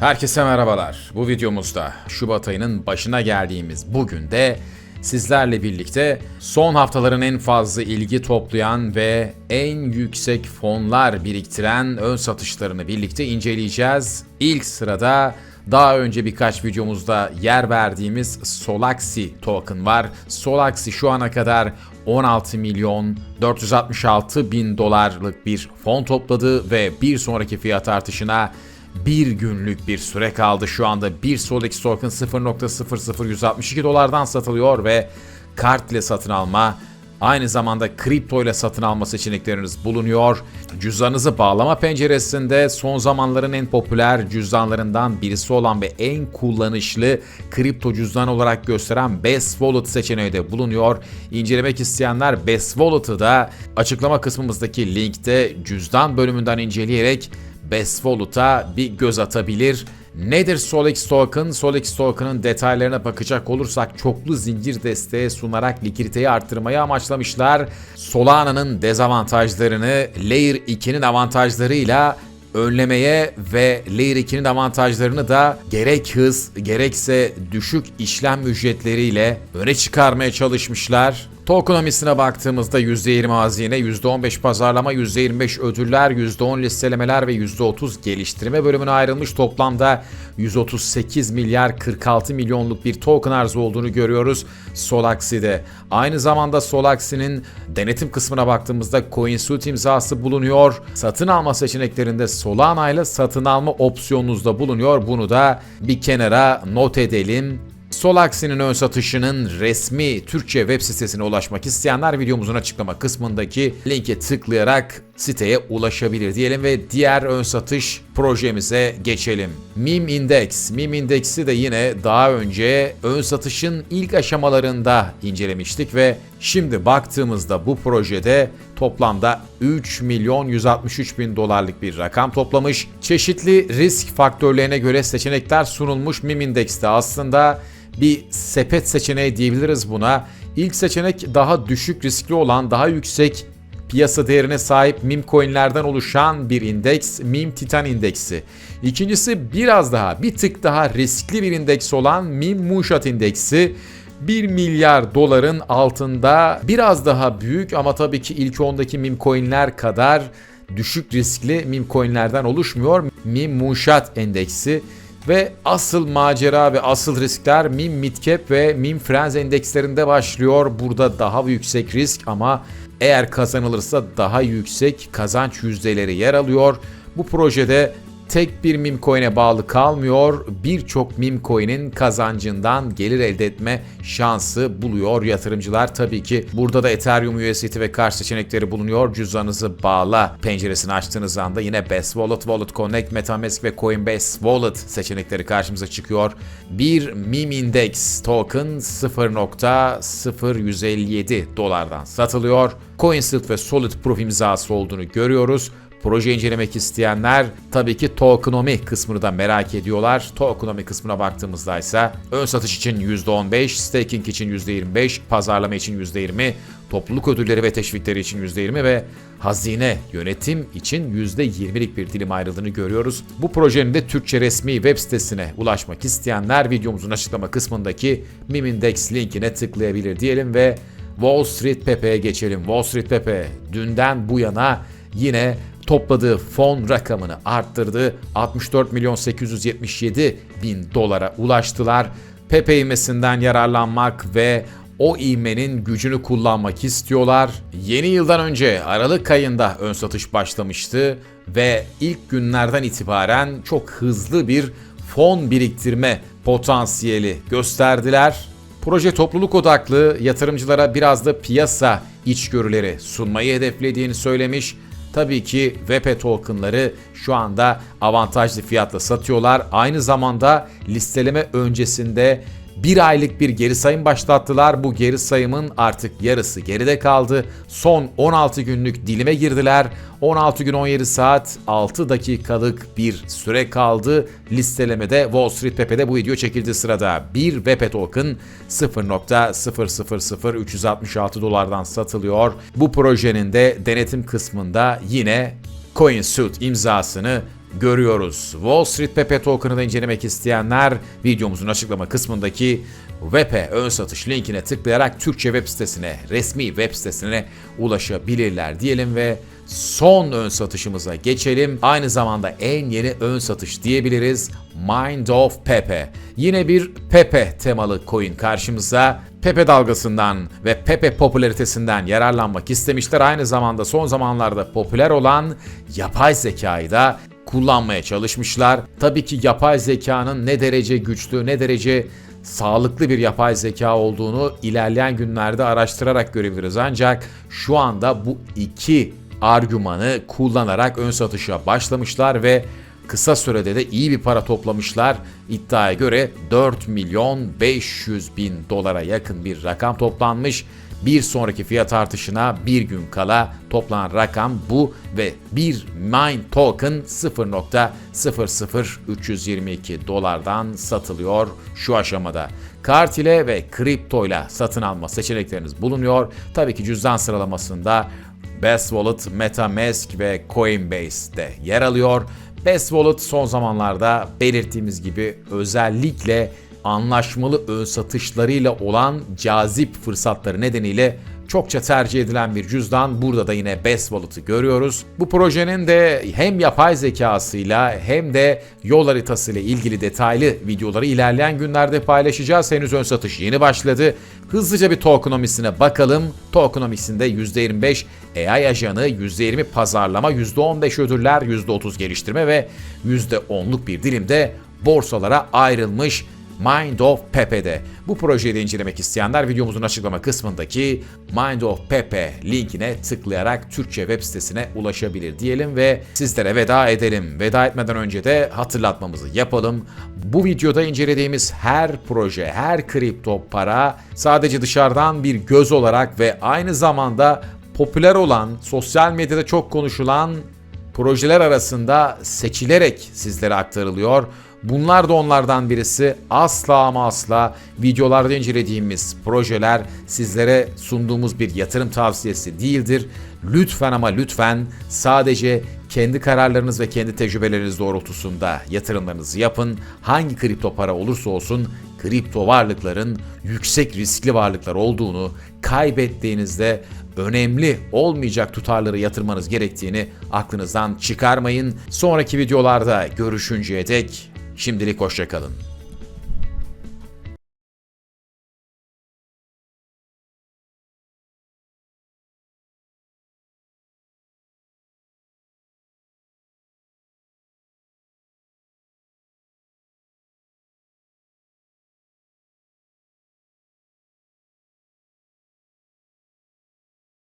Herkese merhabalar. Bu videomuzda Şubat ayının başına geldiğimiz bugün de sizlerle birlikte son haftaların en fazla ilgi toplayan ve en yüksek fonlar biriktiren ön satışlarını birlikte inceleyeceğiz. İlk sırada daha önce birkaç videomuzda yer verdiğimiz Solaxi token var. Solaxi şu ana kadar 16 milyon 466 bin dolarlık bir fon topladı ve bir sonraki fiyat artışına bir günlük bir süre kaldı. Şu anda bir Solex token 0.00162 dolardan satılıyor ve kart ile satın alma Aynı zamanda kripto ile satın alma seçenekleriniz bulunuyor. Cüzdanınızı bağlama penceresinde son zamanların en popüler cüzdanlarından birisi olan ve en kullanışlı kripto cüzdan olarak gösteren Best Wallet seçeneği de bulunuyor. İncelemek isteyenler Best Wallet'ı da açıklama kısmımızdaki linkte cüzdan bölümünden inceleyerek Best Wallet'a bir göz atabilir. Nedir Solex Token? Solex Token'ın detaylarına bakacak olursak çoklu zincir desteği sunarak likiditeyi arttırmayı amaçlamışlar. Solana'nın dezavantajlarını Layer 2'nin avantajlarıyla önlemeye ve Layer 2'nin avantajlarını da gerek hız gerekse düşük işlem ücretleriyle öne çıkarmaya çalışmışlar. Tokenomics'ine baktığımızda %20 hazine, %15 pazarlama, %25 ödüller, %10 listelemeler ve %30 geliştirme bölümüne ayrılmış. Toplamda 138 milyar 46 milyonluk bir token arzı olduğunu görüyoruz Solaxi'de. Aynı zamanda Solaxi'nin denetim kısmına baktığımızda CoinSuit imzası bulunuyor. Satın alma seçeneklerinde Solana ile satın alma opsiyonunuz da bulunuyor. Bunu da bir kenara not edelim. Solaxi'nin ön satışının resmi Türkçe web sitesine ulaşmak isteyenler videomuzun açıklama kısmındaki linke tıklayarak siteye ulaşabilir diyelim ve diğer ön satış projemize geçelim. MIM Index. MIM Index'i de yine daha önce ön satışın ilk aşamalarında incelemiştik ve şimdi baktığımızda bu projede toplamda 3 milyon 163 bin dolarlık bir rakam toplamış. Çeşitli risk faktörlerine göre seçenekler sunulmuş MIM Index'te aslında bir sepet seçeneği diyebiliriz buna. İlk seçenek daha düşük riskli olan, daha yüksek piyasa değerine sahip meme coinlerden oluşan bir indeks, meme titan indeksi. İkincisi biraz daha, bir tık daha riskli bir indeks olan meme moonshot indeksi. 1 milyar doların altında biraz daha büyük ama tabii ki ilk 10'daki meme coinler kadar düşük riskli meme coinlerden oluşmuyor. Meme moonshot endeksi ve asıl macera ve asıl riskler Mim Midcap ve Mim Friends endekslerinde başlıyor. Burada daha yüksek risk ama eğer kazanılırsa daha yüksek kazanç yüzdeleri yer alıyor. Bu projede tek bir meme coin'e bağlı kalmıyor. Birçok meme coin'in kazancından gelir elde etme şansı buluyor yatırımcılar. Tabii ki burada da Ethereum USDT ve kart seçenekleri bulunuyor. Cüzdanınızı bağla penceresini açtığınız anda yine Best Wallet, Wallet Connect, Metamask ve Coinbase Wallet seçenekleri karşımıza çıkıyor. Bir meme index token 0.0157 dolardan satılıyor. CoinSilt ve Solid Proof imzası olduğunu görüyoruz. Proje incelemek isteyenler tabii ki tokenomic kısmını da merak ediyorlar. Tokenomic kısmına baktığımızda ise ön satış için %15, staking için %25, pazarlama için %20, topluluk ödülleri ve teşvikleri için %20 ve hazine yönetim için %20'lik bir dilim ayrıldığını görüyoruz. Bu projenin de Türkçe resmi web sitesine ulaşmak isteyenler videomuzun açıklama kısmındaki Mimindex linkine tıklayabilir diyelim ve Wall Street Pepe'ye geçelim. Wall Street Pepe dünden bu yana yine topladığı fon rakamını arttırdı. 64 milyon 877 bin dolara ulaştılar. Pepe ivmesinden yararlanmak ve o ivmenin gücünü kullanmak istiyorlar. Yeni yıldan önce Aralık ayında ön satış başlamıştı ve ilk günlerden itibaren çok hızlı bir fon biriktirme potansiyeli gösterdiler. Proje topluluk odaklı yatırımcılara biraz da piyasa içgörüleri sunmayı hedeflediğini söylemiş. Tabii ki VP tokenları şu anda avantajlı fiyatla satıyorlar. Aynı zamanda listeleme öncesinde bir aylık bir geri sayım başlattılar. Bu geri sayımın artık yarısı geride kaldı. Son 16 günlük dilime girdiler. 16 gün 17 saat 6 dakikalık bir süre kaldı. Listelemede Wall Street Pepe'de bu video çekildi sırada. Bir VP token 0.000366 dolardan satılıyor. Bu projenin de denetim kısmında yine CoinSuit imzasını görüyoruz. Wall Street Pepe token'ı da incelemek isteyenler videomuzun açıklama kısmındaki VP ön satış linkine tıklayarak Türkçe web sitesine, resmi web sitesine ulaşabilirler diyelim ve son ön satışımıza geçelim. Aynı zamanda en yeni ön satış diyebiliriz. Mind of Pepe. Yine bir Pepe temalı coin karşımıza. Pepe dalgasından ve Pepe popülaritesinden yararlanmak istemişler. Aynı zamanda son zamanlarda popüler olan yapay zekayı da kullanmaya çalışmışlar. Tabii ki yapay zekanın ne derece güçlü, ne derece sağlıklı bir yapay zeka olduğunu ilerleyen günlerde araştırarak görebiliriz. Ancak şu anda bu iki argümanı kullanarak ön satışa başlamışlar ve kısa sürede de iyi bir para toplamışlar. İddiaya göre 4 milyon 500 bin dolara yakın bir rakam toplanmış. Bir sonraki fiyat artışına bir gün kala toplanan rakam bu ve bir Mine Token 0.00322 dolardan satılıyor şu aşamada. Kart ile ve kripto ile satın alma seçenekleriniz bulunuyor. Tabii ki cüzdan sıralamasında Best Wallet, MetaMask ve Coinbase'de yer alıyor. Best Wallet son zamanlarda belirttiğimiz gibi özellikle anlaşmalı ön satışlarıyla olan cazip fırsatları nedeniyle çokça tercih edilen bir cüzdan. Burada da yine Best Wallet'ı görüyoruz. Bu projenin de hem yapay zekasıyla hem de yol haritasıyla ilgili detaylı videoları ilerleyen günlerde paylaşacağız. Henüz ön satış yeni başladı. Hızlıca bir tokenomicsine bakalım. Tokenomics'inde %25 AI ajanı, %20 pazarlama, %15 ödüller, %30 geliştirme ve %10'luk bir dilimde borsalara ayrılmış Mind of Pepe'de. Bu projeyi de incelemek isteyenler videomuzun açıklama kısmındaki Mind of Pepe linkine tıklayarak Türkçe web sitesine ulaşabilir diyelim ve sizlere veda edelim. Veda etmeden önce de hatırlatmamızı yapalım. Bu videoda incelediğimiz her proje, her kripto para sadece dışarıdan bir göz olarak ve aynı zamanda popüler olan, sosyal medyada çok konuşulan projeler arasında seçilerek sizlere aktarılıyor. Bunlar da onlardan birisi. Asla ama asla videolarda incelediğimiz projeler sizlere sunduğumuz bir yatırım tavsiyesi değildir. Lütfen ama lütfen sadece kendi kararlarınız ve kendi tecrübeleriniz doğrultusunda yatırımlarınızı yapın. Hangi kripto para olursa olsun kripto varlıkların yüksek riskli varlıklar olduğunu kaybettiğinizde önemli olmayacak tutarları yatırmanız gerektiğini aklınızdan çıkarmayın. Sonraki videolarda görüşünceye dek şimdilik hoşçakalın.